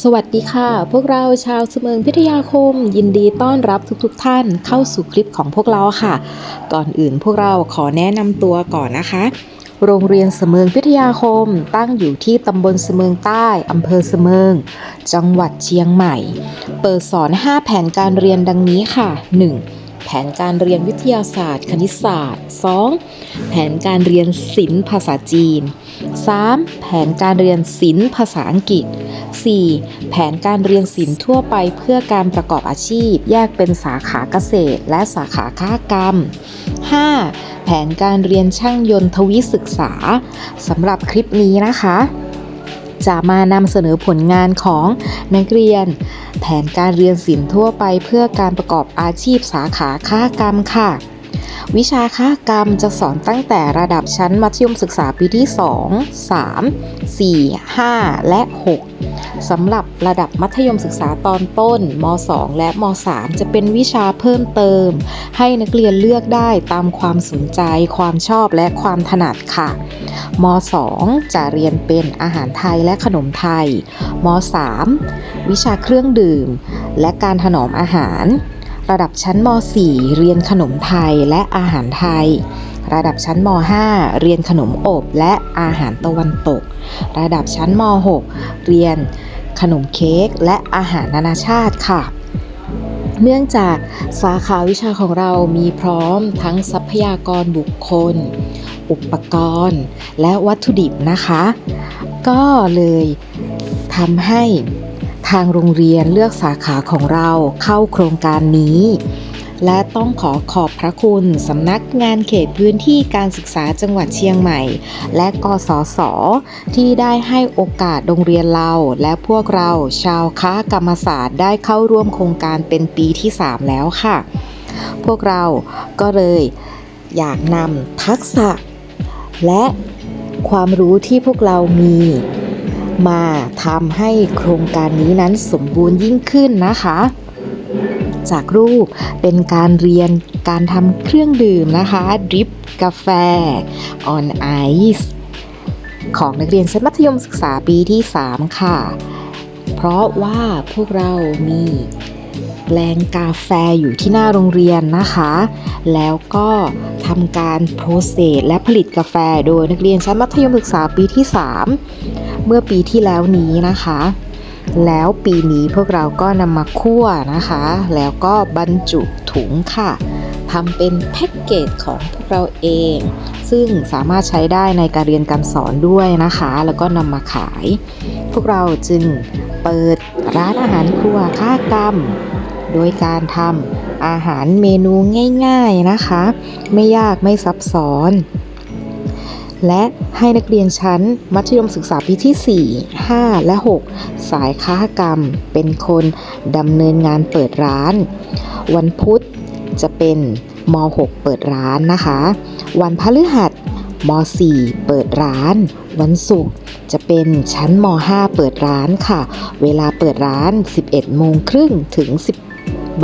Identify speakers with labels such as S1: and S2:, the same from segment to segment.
S1: สวัสดีค่ะ พวกเราชาวเสมิงพิทยาคม ยินดีต้อนรับทุกๆทท่านเข้าสู่คลิปของพวกเราค่ะ ก่อนอื่นพวกเราขอแนะนำตัวก่อนนะคะ โรงเรียนเสมิงพิทยาคม ตั้งอยู่ที่ตำบลเสมิงใต้อำเภอเสมิงจังหวัดเชียงใหม่ เปิดสอน 5 แผนการเรียนดังนี้ค่ะ 1. แผนการเรียนวิทยาศาสตร์ คณิตศาสตร์ 2. แผนการเรียนศิลป์ภาษาจีน 3. แผนการเรียนศิลป์ภาษาอังกฤษ 4. แผนการเรียนศิลป์ทั่วไปเพื่อการประกอบอาชีพ แยกเป็นสาขาเกษตร และสาขาค้ากรรม 5. แผนการเรียนช่างยนต์ทวิศึกษาสำหรับคลิปนี้นะคะ จะมานำเสนอผลงานของนักเรียน แผนการเรียนศิลป์ทั่วไปเพื่อการประกอบอาชีพสาขาค้ากรรมค่ะ วิชาค้ากรรมจะสอนตั้งแต่ระดับชั้นมัธยมศึกษาปีที่ 2 3 4 5 และ 6 สำหรับระดับมัธยมศึกษาตอนต้นม 2 และม 3 จะเป็นวิชาเพิ่มเติม ให้นักเรียนเลือกได้ตามความสนใจ ความชอบและความถนัดค่ะ ม 2 จะเรียนเป็นอาหารไทยและขนมไทย ม 3 วิชาเครื่องดื่ม และการถนอมอาหาร ระดับชั้นม 4 เรียนขนมไทยและอาหารไทย ระดับชั้นม 5 เรียนขนมอบและอาหารตะวันตก ระดับชั้นม 6 เรียนขนมเค้กและอาหารนานาชาติค่ะเนื่องจากสาขาวิชาของเรามีพร้อมทั้งทรัพยากรบุคคล อุปกรณ์ และวัตถุดิบนะคะ ก็เลยทำให้ ทางโรงเรียนเลือกสาขาของเราเข้าโครงการนี้ และต้องขอขอบพระคุณสำนักงานเขตพื้นที่การศึกษาจังหวัดเชียงใหม่ และกสศที่ได้ให้โอกาสโรงเรียนเรา และพวกเราชาวค้ากรรมศาสตร์ได้เข้าร่วมโครงการเป็นปีที่ 3 แล้วค่ะ พวกเราก็เลยอยากนำทักษะ และความรู้ที่พวกเรามี มาทำให้โครงการนี้นั้นสมบูรณ์ยิ่งขึ้นนะคะ จากรูปเป็นการเรียนการทำเครื่องดื่มนะคะ ดริปกาแฟ on ice ของนักเรียนชั้นมัธยมศึกษาปีที่ 3 ค่ะ เพราะว่าพวกเรามีแปลงกาแฟอยู่ที่หน้าโรงเรียนนะคะ แล้วก็ทำการโปรเซสและผลิตกาแฟโดยนักเรียนชั้นมัธยมศึกษาปีที่ 3 เมื่อปีที่แล้วนี้นะคะ แล้วปีนี้พวกเราก็นำมาคั่วนะคะ แล้วก็บรรจุถุงค่ะทำเป็นแพ็กเกจของพวกเราเอง ซึ่งสามารถใช้ได้ในการเรียนการสอนด้วยนะคะ แล้วก็นำมาขาย พวกเราจึงเปิดร้านอาหารครัวค้ากรรม โดยการทำอาหารเมนูง่าย ๆนะคะ ไม่ยากไม่ซับซ้อน และให้นักเรียนชั้น มัธยมศึกษาปีที่ 4 5 และ 6 สายค้ากรรม เป็นคนดำเนินงานเปิดร้าน วันพุธจะเป็นม 6 เปิดร้านนะคะ วันพฤหัสม 4 เปิดร้าน วันศุกร์จะเป็นชั้นม 5 เปิดร้านค่ะ เวลาเปิดร้าน 11โมงครึ่งถึง10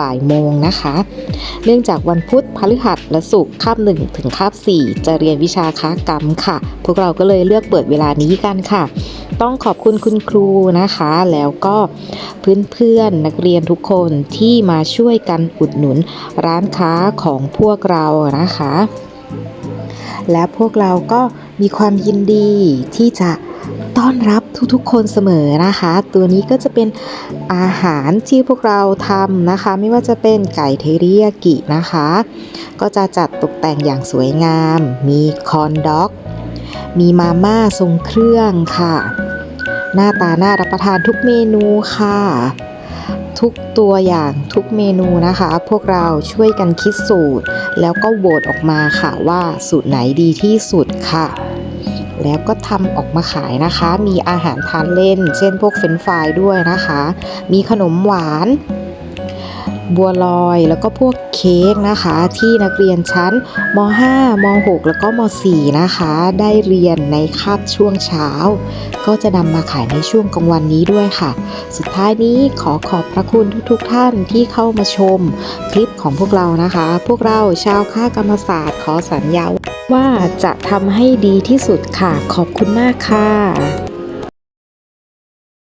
S1: บ่ายโมงนะคะ เนื่องจากวันพุธพฤหัสและศุกร์คาบหนึ่งถึงคาบสี่จะเรียนวิชาค้ากรรมค่ะ พวกเราก็เลยเลือกเปิดเวลานี้กันค่ะ ต้องขอบคุณคุณครูนะคะ แล้วก็เพื่อนๆนักเรียนทุกคนที่มาช่วยกันอุดหนุนร้านค้าของพวกเรานะคะ และพวกเราก็มีความยินดีที่จะ ต้อนรับทุกๆ คนเสมอนะคะ ตัวนี้ก็จะเป็นอาหารที่พวกเราทำนะคะ ไม่ว่าจะเป็นไก่เทริยากินะคะ ก็จะจัดตกแต่งอย่างสวยงาม มีคอนด็อก มีมาม่าทรงเครื่องค่ะ หน้าตาน่ารับประทานทุกเมนูค่ะ ทุกตัวอย่างทุกเมนูนะคะ พวกเราช่วยกันคิดสูตร แล้วก็โหวตออกมาค่ะว่าสูตรไหนดีที่สุดค่ะ แล้วก็ทำออกมาขายนะคะ มีอาหารทานเล่น เช่นพวกเฟรนฟรายด้วยนะคะ มีขนมหวาน บัวลอยแล้วก็พวกเค้กนะคะ ที่นักเรียนชั้นม 5 ม 6 แล้วก็ม 4 นะคะ ได้เรียนในคาบช่วงเช้า ก็จะนำมาขายในช่วงกลางวันนี้ด้วยค่ะ สุดท้ายนี้ขอขอบพระคุณทุกๆทท่านที่เข้ามาชมคลิปของพวกเรานะคะ พวกเราชาวค้ากรรมศาสตร์ขอสัญญา ว่าจะทำให้ดีที่สุดค่ะ ขอบคุณมากค่ะ